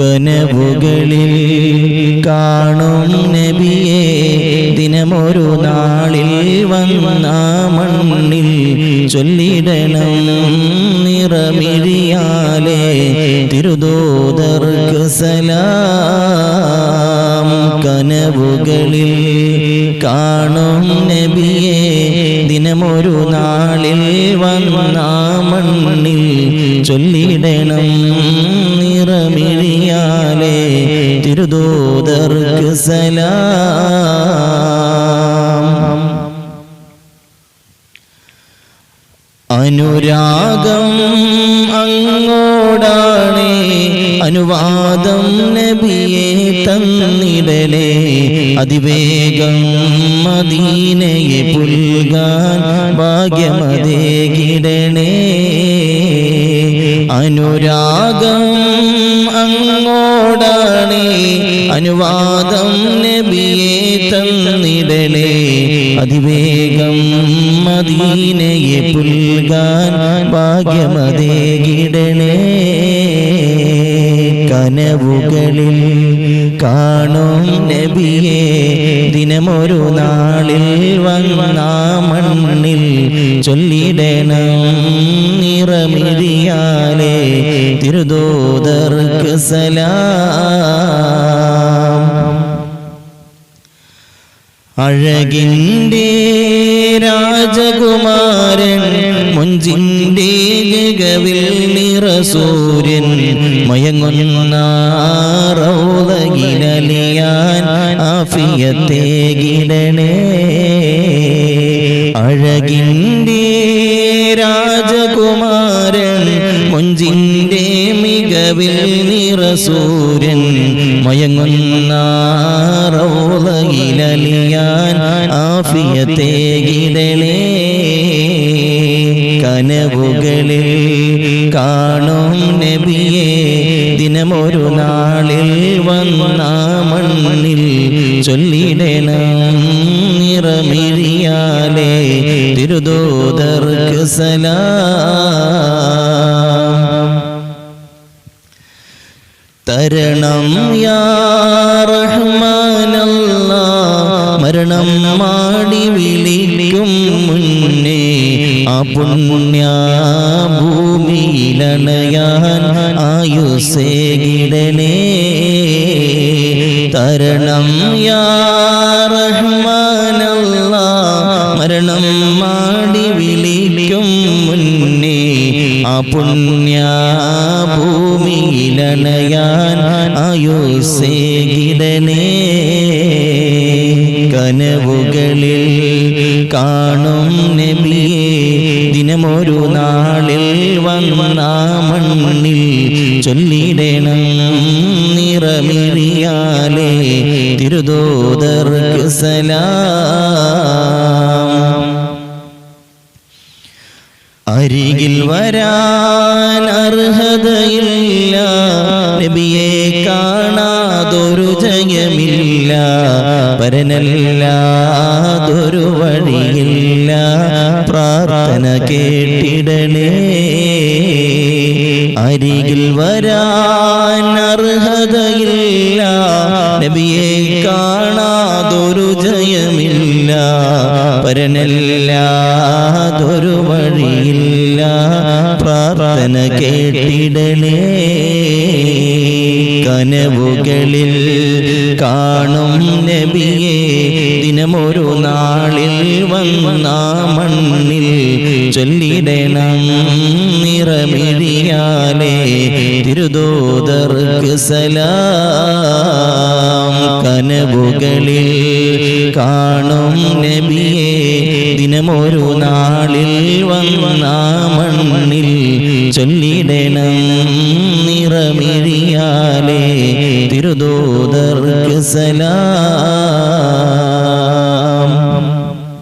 കനവുകളിൽ കാണും നബിയെ. ദിനമൊരു നാളിൽ വന്ന മണ്ണിൽ ചൊല്ലിടണം നിറമിഴിയാലേ. തിരുദൂതർക്ക് സലാം. കനവുകളിൽ കാണും നബിയെ. ദിനമൊരു നാളിൽ വന്ന മണ്ണിൽ ചൊല്ലിടണം തിരുദൂതർക്ക് സലാം. അനുരാഗം അങ്ങോടാണേ. അനുവാദം നബിയെ തന്നിടലേ. അതിവേഗം മദീനയെ പുൽകാൻ ഭാഗ്യമതേകിടണേ. അനുരാഗം അങ്ങോടാണേ. അനുവാദം നബിയെ തന്നിടലേ അതിവേഗം മദീനയെ പുൽകാൻ ഭാഗ്യമതേകിടണേ കനവുകളിൽ കാണും നബിയെ. ദിനമൊരു നാളിൽ വന്ന മണ്ണിൽ ചൊല്ലിടണം. നിറമിഴിയാലേ തിരുദൂതർക്ക് സലാം. അഴകിന്റെ രാജകുമാരൻ മുഞ്ചിന്റെ ജഗവിൽ നിറസൂര്യൻ മയങ്ങുന്ന റൗദകിലലിയാൻ ആഫിയത്തെ കിരണേ അഴകിന്റെ രാജകുമാരൻ മുഞ്ചിന്റെ മികവിൽ നിറസൂരൻ മയങ്ങുന്ന റൗലയിലലിയാൻ ആഫിയത്തെ ഗിടലേ കനവുകളിൽ കാണും നബിയെ ദിനമൊരു നാളിൽ വന്ന മണ്ണിൽ ചൊല്ലിടണം നിറമിഴിയാലേ. തിരുദൂതർക്ക് സലാം തരണം യാ റഹ്മാനല്ല. മരണം മാടി വിളിക്കും മുന്നേ. ആ പുണ്യ ഭൂമിയിലണയാൻ ആയുസേകിടനേ തരണം യാ റഹ്മാനല്ല. മരണം മാടി വിളിക്കും മുന്നേ. ആ പുണ്യ ഭൂമിയിലണയാൻ ആയുസേകിടനേ കനവുകളിൽ കാണും നബിയെ. ദിനമൊരു നാളിൽ വന്നാമണ്ണിൽ ചൊല്ലിടണം നിറമിറിയാലേ തിരുദോദർ സലാം. അരികിൽ വരാൻ അർഹതയില്ല. നബിയെ കാണാതൊരു ജയമില്ല. പരനല്ലാതൊരു വഴിയില്ല. പ്രാർത്ഥന കേട്ടിടണേ. അരികിൽ വരാൻ അർഹതയില്ല. നബിയെ കാണാതൊരു ജയമില്ല. പരനല്ലാതൊരു വഴിയില്ല. പ്രാർത്ഥന കേട്ടിടലേ കനവുകളിൽ കാണും നബിയെ. ദിനമൊരു നാളിൽ വന്ന മണ്ണിൽ ചൊല്ലിടണം നിറമിഴിയാലേ. തിരുദോദർക്ക് സലാം. കനവുകളിൽ കാണും നബിയെ. ദിനമൊരു നാളിൽ വന്ന മണ്ണിൽ ചൊല്ലിടണം. നിറമിഴിയാലേ തിരുദൂതർക്ക് സലാം.